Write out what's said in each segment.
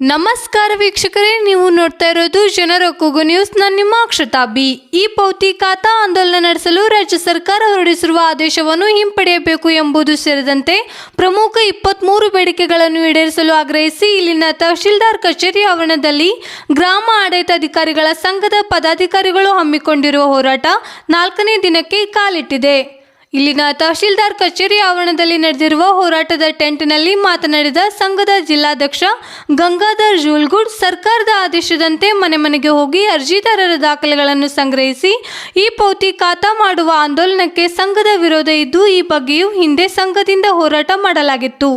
ನಮಸ್ಕಾರ ವೀಕ್ಷಕರೇ, ನೀವು ನೋಡ್ತಾ ಇರೋದು ಜನರ ಕೂಗು ನ್ಯೂಸ್. ನಾನು ನಿಮ್ಮ ಅಕ್ಷತಾ ಬಿ. ಈ ಪೌತಿ ಖಾತಾ ಆಂದೋಲನ ನಡೆಸಲು ರಾಜ್ಯ ಸರ್ಕಾರ ಹೊರಡಿಸಿರುವ ಆದೇಶವನ್ನು ಹಿಂಪಡೆಯಬೇಕು ಎಂಬುದು ಸೇರಿದಂತೆ ಪ್ರಮುಖ ಇಪ್ಪತ್ಮೂರು ಬೇಡಿಕೆಗಳನ್ನು ಈಡೇರಿಸಲು ಆಗ್ರಹಿಸಿ ಇಲ್ಲಿನ ತಹಶೀಲ್ದಾರ್ ಕಚೇರಿ ಆವರಣದಲ್ಲಿ ಗ್ರಾಮ ಆಡಳಿತ ಅಧಿಕಾರಿಗಳ ಸಂಘದ ಪದಾಧಿಕಾರಿಗಳು ಹಮ್ಮಿಕೊಂಡಿರುವ ಹೋರಾಟ ನಾಲ್ಕನೇ ದಿನಕ್ಕೆ ಕಾಲಿಟ್ಟಿದೆ. ಇಲ್ಲಿನ ತಹಶೀಲ್ದಾರ್ ಕಚೇರಿ ಆವರಣದಲ್ಲಿ ನಡೆದಿರುವ ಹೋರಾಟದ ಟೆಂಟ್ನಲ್ಲಿ ಮಾತನಾಡಿದ ಸಂಘದ ಜಿಲ್ಲಾಧ್ಯಕ್ಷ ಗಂಗಾಧರ್ ಜೂಲ್ಗುಡ್, ಸರ್ಕಾರದ ಆದೇಶದಂತೆ ಮನೆ ಮನೆಗೆ ಹೋಗಿ ಅರ್ಜಿದಾರರ ದಾಖಲೆಗಳನ್ನು ಸಂಗ್ರಹಿಸಿ ಈ ಪೌತಿ ಖಾತಾ ಮಾಡುವ ಆಂದೋಲನಕ್ಕೆ ಸಂಘದ ವಿರೋಧ ಇದ್ದು, ಈ ಬಗ್ಗೆಯೂ ಹಿಂದೆ ಸಂಘದಿಂದ ಹೋರಾಟ ಮಾಡಲಾಗಿತ್ತು.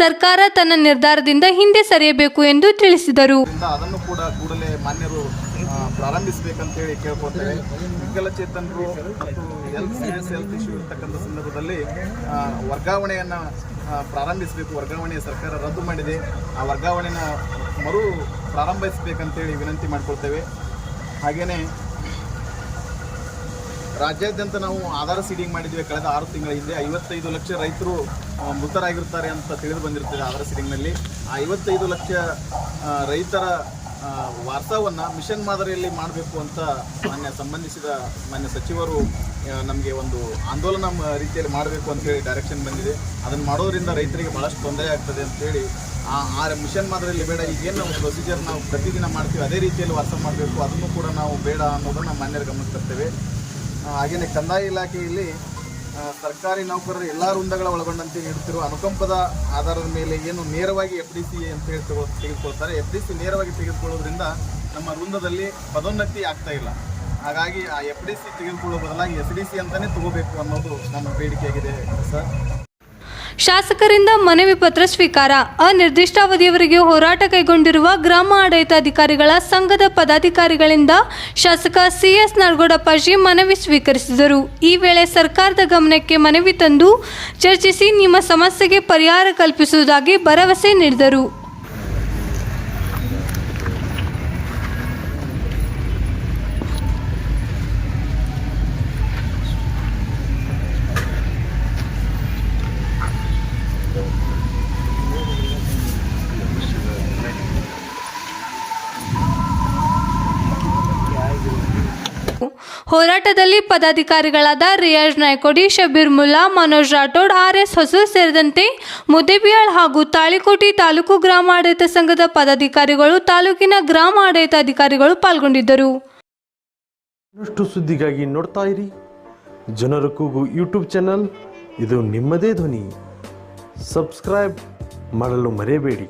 ಸರ್ಕಾರ ತನ್ನ ನಿರ್ಧಾರದಿಂದ ಹಿಂದೆ ಸರಿಯಬೇಕು ಎಂದು ತಿಳಿಸಿದರು ಆದ್ದರಿಂದ ಅದನ್ನು ಕೂಡ ಕೂಡಲೇ ಮಾನ್ಯರು ಆ, ಪ್ರಾರಂಭಿಸಬೇಕಂತೇಳಿ ಕೇಳ್ಕೊತೇವೆ ವಿಕಲಚೇತನರು ಮತ್ತು ಹೆಲ್ತ್ ಸೀರಿಯಸ್ ಹೆಲ್ತ್ ಇಶ್ಯೂ ಇರ್ತಕ್ಕಂಥ ಸಂದರ್ಭದಲ್ಲಿ ವರ್ಗಾವಣೆಯನ್ನು ಪ್ರಾರಂಭಿಸಬೇಕು. ವರ್ಗಾವಣೆ ಸರ್ಕಾರ ರದ್ದು ಮಾಡಿದೆ. ಆ ವರ್ಗಾವಣೆನ ಮರು ಪ್ರಾರಂಭಿಸಬೇಕಂತೇಳಿ ವಿನಂತಿ ಮಾಡ್ಕೊಳ್ತೇವೆ. ಹಾಗೆಯೇ ರಾಜ್ಯಾದ್ಯಂತ ನಾವು ಆಧಾರ ಸೀಡಿಂಗ್ ಮಾಡಿದ್ವಿ ಕಳೆದ ಆರು ತಿಂಗಳ ಹಿಂದೆ ಐವತ್ತೈದು ಲಕ್ಷ ರೈತರು ಮೃತರಾಗಿರ್ತಾರೆ ಅಂತ ತಿಳಿದು ಬಂದಿರ್ತದೆ ಆಧಾರ ಸೀಡಿಂಗ್ನಲ್ಲಿ. ಐವತ್ತೈದು ಲಕ್ಷ ರೈತರ ವಾರ್ತಾವನ್ನು ಮಿಷನ್ ಮಾದರಿಯಲ್ಲಿ ಮಾಡಬೇಕು ಅಂತ ಮಾನ್ಯ ಸಂಬಂಧಿಸಿದ ಮಾನ್ಯ ಸಚಿವರು ನಮಗೆ ಒಂದು ಆಂದೋಲನ ರೀತಿಯಲ್ಲಿ ಮಾಡಬೇಕು ಅಂತೇಳಿ ಡೈರೆಕ್ಷನ್ ಬಂದಿದೆ. ಅದನ್ನು ಮಾಡೋದ್ರಿಂದ ರೈತರಿಗೆ ಭಾಳಷ್ಟು ತೊಂದರೆ ಆಗ್ತದೆ ಅಂತೇಳಿ ಆ ಆ ಮಿಷನ್ ಮಾದರಿಯಲ್ಲಿ ಬೇಡ ಈಗೇನು ನಾವು ಪ್ರೊಸೀಜರ್ ನಾವು ಪ್ರತಿದಿನ ಮಾಡ್ತೀವಿ, ಅದೇ ರೀತಿಯಲ್ಲಿ ವಾಸ ಮಾಡಬೇಕು, ಅದನ್ನು ಕೂಡ ನಾವು ಬೇಡ ಅನ್ನೋದನ್ನು ಮಾನ್ಯರ ಗಮನಕ್ಕೆ ಹಾಗೆಯೇ ಕಂದಾಯ ಇಲಾಖೆಯಲ್ಲಿ ಸರ್ಕಾರಿ ನೌಕರರು ಎಲ್ಲ ವೃಂದಗಳ ಒಳಗೊಂಡಂತೆ ನೀಡುತ್ತಿರುವ ಅನುಕಂಪದ ಆಧಾರದ ಮೇಲೆ ಏನು ನೇರವಾಗಿ ಎಫ್ ಡಿ ಸಿ ಅಂತ ಹೇಳಿ ತಗೊ, ತೆಗೆದುಕೊಳ್ತಾರೆ. ಎಫ್ ಡಿ ಸಿ ನೇರವಾಗಿ ತೆಗೆದುಕೊಳ್ಳೋದ್ರಿಂದ ನಮ್ಮ ವೃಂದದಲ್ಲಿ ಪದೋನ್ನತಿ ಆಗ್ತಾ ಇಲ್ಲ. ಹಾಗಾಗಿ ಆ ಎಫ್ ಡಿ ಸಿ ತೆಗೆದುಕೊಳ್ಳೋ ಬದಲಾಗಿ ಎಸ್ ಡಿ ಸಿ ಅಂತಲೇ ತಗೋಬೇಕು ಅನ್ನೋದು ನಮ್ಮ ಬೇಡಿಕೆಯಾಗಿದೆ ಸರ್. ಶಾಸಕರಿಂದ ಮನವಿ ಪತ್ರ ಸ್ವೀಕಾರ. ಅನಿರ್ದಿಷ್ಟಾವಧಿಯವರೆಗೆ ಹೋರಾಟ ಕೈಗೊಂಡಿರುವ ಗ್ರಾಮ ಆಡಳಿತಾಧಿಕಾರಿಗಳ ಸಂಘದ ಪದಾಧಿಕಾರಿಗಳಿಂದ ಶಾಸಕ ಸಿಎಸ್ ನಾಡಗೌಡಪ್ಪಾಜಿ ಮನವಿ ಸ್ವೀಕರಿಸಿದರು. ಈ ವೇಳೆ ಸರ್ಕಾರದ ಗಮನಕ್ಕೆ ಮನವಿ ತಂದು ಚರ್ಚಿಸಿ ನಿಮ್ಮ ಸಮಸ್ಯೆಗೆ ಪರಿಹಾರ ಕಲ್ಪಿಸುವುದಾಗಿ ಭರವಸೆ ನೀಡಿದರು. ಹೋರಾಟದಲ್ಲಿ ಪದಾಧಿಕಾರಿಗಳಾದ ರಿಯಾಜ್ ನಾಯ್ಕೋಡಿ, ಶಬೀರ್ ಮುಲ್ಲಾ, ಮನೋಜ್ ರಾಠೋಡ್, ಆರ್ ಎಸ್ ಹೊಸೂರ್ ಸೇರಿದಂತೆ ಮುದ್ದೆಬಿಯಾಳ್ ಹಾಗೂ ತಾಳಿಕೋಟಿ ತಾಲೂಕು ಗ್ರಾಮ ಆಡಳಿತ ಸಂಘದ ಪದಾಧಿಕಾರಿಗಳು, ತಾಲೂಕಿನ ಗ್ರಾಮ ಆಡಳಿತ ಅಧಿಕಾರಿಗಳು ಪಾಲ್ಗೊಂಡಿದ್ದರು. ಸುದ್ದಿಗಾಗಿ ನೋಡ್ತಾ ಇರಿ. ಜನರ ಕೂಗು ಯೂಟ್ಯೂಬ್ ಚಾನಲ್. ಇದು ನಿಮ್ಮದೇ ಧ್ವನಿ. ಸಬ್ಸ್ಕ್ರೈಬ್ ಮಾಡಲು ಮರೆಯಬೇಡಿ.